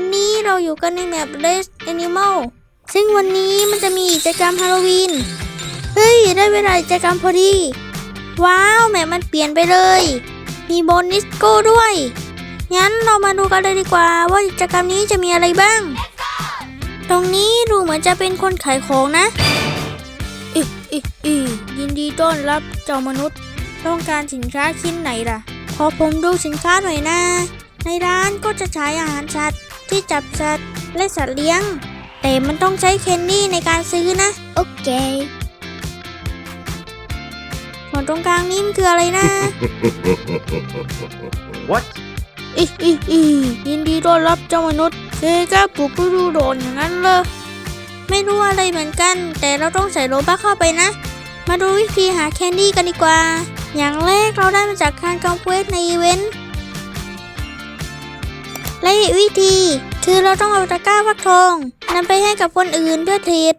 วันนี้เราอยู่กันในแมป Red Animal ซึ่งวันนี้มันจะมีกิจกรรมฮาโลวีน เฮ้ย ได้เวลากิจกรรมพอดี ว้าวแมปมันเปลี่ยนไปเลย มีโบนิสโก้ด้วย งั้นเรามาดูกันเลยดีกว่าว่ากิจกรรมนี้จะมีอะไรบ้าง ตรงนี้ดูเหมือนจะเป็นคนขายของนะอิอิอิยินดีต้อนรับเจ้ามนุษย์ ต้องการสินค้าชิ้นไหนล่ะ ขอผมดูสินค้าหน่อยนะในร้านก็จะใช้อาหารสัตว์ ที่จับสัตว์และสัตว์เลี้ยง แต่มันต้องใช้เคนนี่ในการซื้อนะ โอเคส่วนตรงกลางนี่มันคืออะไรนะ What? อีอีอียินดีต้อนรับเจ้ามนุษย์เซกาปลุกฤดูโดนอย่างนั้นเลยไม่รู้อะไรเหมือนกัน แต่เราต้องใส่โลบัคเข้าไปนะ มาดูวิธีหาแคนดี้กันดีกว่า อย่างแรกเราได้มาจากการกำเควสในอีเวนต์ และอีกวิธี คือเราต้องเอาตะกร้าฟักทองนำไปให้กับคนอื่นเพื่อเทรด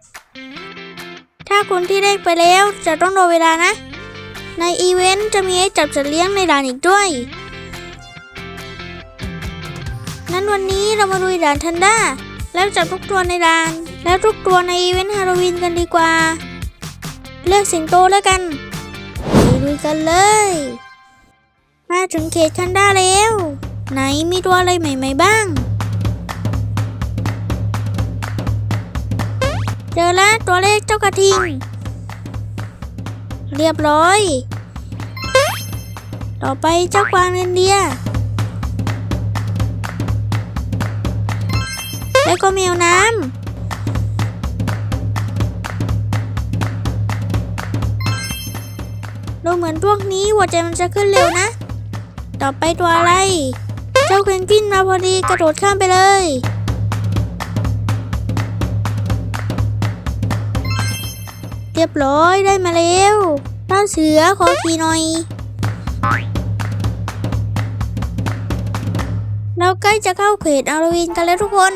ถ้าคนที่ได้ไปแล้วจะต้องรอเวลานะ ในอีเวนต์จะมีให้จับสัตว์เลี้ยงในด่านอีกด้วย นั้นวันนี้เรามาลุยด่านทันด้าแล้วจับทุกตัวในด่าน แล้วทุกตัวในอีเวนต์ฮาโลวีนกันดีกว่า เลือกสิงโตแล้วกันไปลุยกันเลย มาถึงเขตทันด้าแล้ว ไหนมีตัวอะไรใหม่ ๆ บ้าง เจอแล้วตัวเลขเจ้ากระทิง เรียบร้อย ต่อไปเจ้ากวางเรนเดียแล้วก็แมวน้ำดูเหมือนพวกนี้หัวใจมันจะขึ้นเร็วนะ ต่อไปตัวอะไร จ้าเพนกวินมาพอดีกระโดดข้ามไปเลยเรียบร้อยได้มาแล้วต้าเสือขอขี่หน่อย เราใกล้จะเข้าเขตฮาโลวีนกันแล้วทุกคน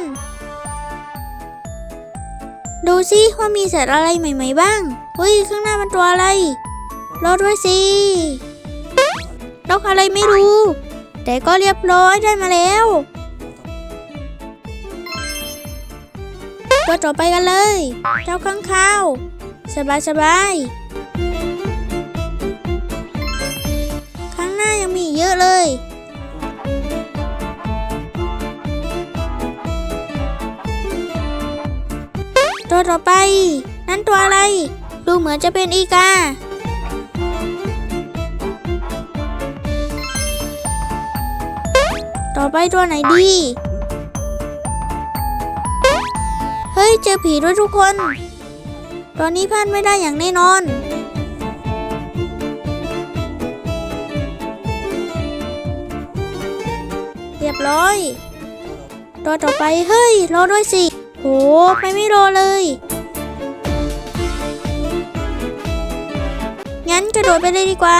ดูสิว่ามีสัตว์อะไรใหม่ๆบ้างเฮ้ยข้างหน้ามันตัวอะไร รอด้วยสินกอะไรไม่รู้ แต่ก็เรียบร้อยได้มาแล้วตัวต่อไปกันเลย เจ้าข้างข้าว สบายสบายข้างหน้ายังมีเยอะเลย ตัวต่อไป นั่นตัวอะไร ดูเหมือนจะเป็นอีกา ต่อไปตัวไหนดี เฮ้ย เจอผีด้วยทุกคน ตอนนี้พลาดไม่ได้อย่างแน่นอน เรียบร้อย ตัวต่อไปเฮ้ย รอด้วยสิ โห ไปไม่รอเลย งั้นกระโดดไปเลยดีกว่า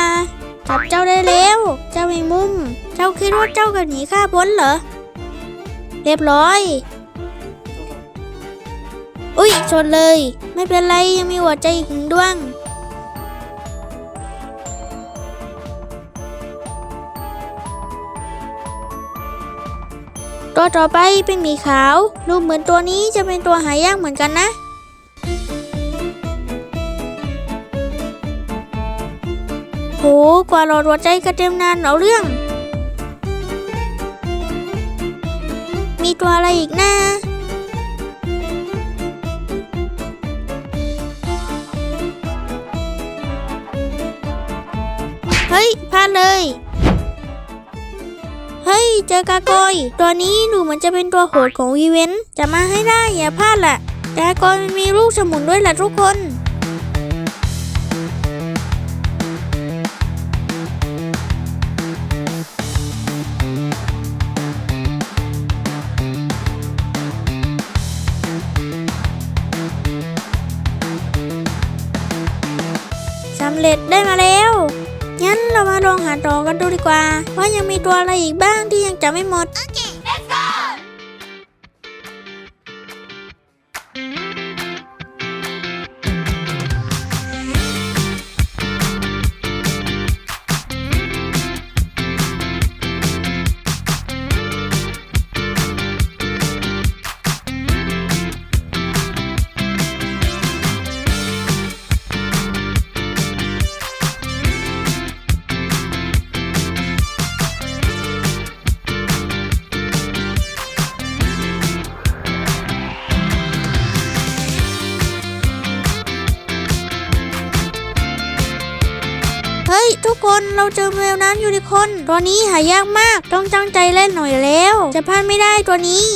จับเจ้าได้แล้ว เจ้าแมงมุม เจ้าคิดว่าเจ้ากับหนีข้าพ้นเหรอ เรียบร้อย อุ้ยชนเลย ไม่เป็นไรยังมีหัวใจอีกหนึ่งดวง ตัวต่อไปเป็นหมีขาวดูปเหมือนตัวนี้จะเป็นตัวหายากเหมือนกันนะ หกว่าเราหัวใจกระเต็มนานเอาเรื่อง มีตัวอะไรอีกนะเฮ้ยพลาดเลย เฮ้ย เจอกากอย ตัวนี้ดูเหมือนจะเป็นตัวโหดของอีเวนต์จะมาให้ได้อย่าพลาดล่ะกากอยมันมีลูกสมุนด้วยล่ะทุกคน สำเร็จได้มาแล้ว งั้นเรามาลองหาต่อกันดูดีกว่า ว่ายังมีตัวอะไรอีกบ้างที่ยังจำไม่หมด ทุกคนเราเจอแมวน้ำยูนิคอนตัวนี้หายากมากต้องตั้งใจเล่นหน่อยแล้ว จะพลาดไม่ได้ตัวนี้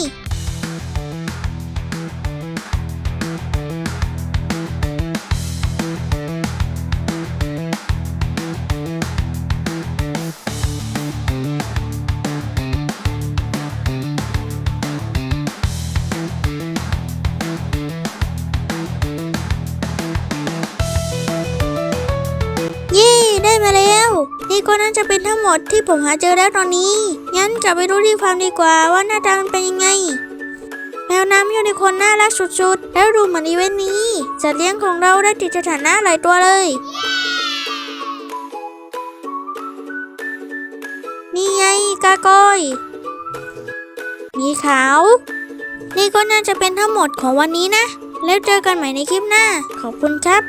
นี่ก็น่าจะเป็นทั้งหมดที่ผมหาเจอแล้วตอนนี้ งั้นกลับไปดูที่ฟาร์มดีกว่าว่าหน้าตามันเป็นยังไง แมวน้ำยู่ในคนน่ารักสุดๆ แล้วดูเหมือนอีเวนต์นี้สัตว์เลี้ยงของเราได้ติดสถานะหลายตัวเลย นี่ไงกากอยมีขาว นี่ก็น่าจะเป็นทั้งหมดของวันนี้นะ แล้วเจอกันใหม่ในคลิปหน้า ขอบคุณครับ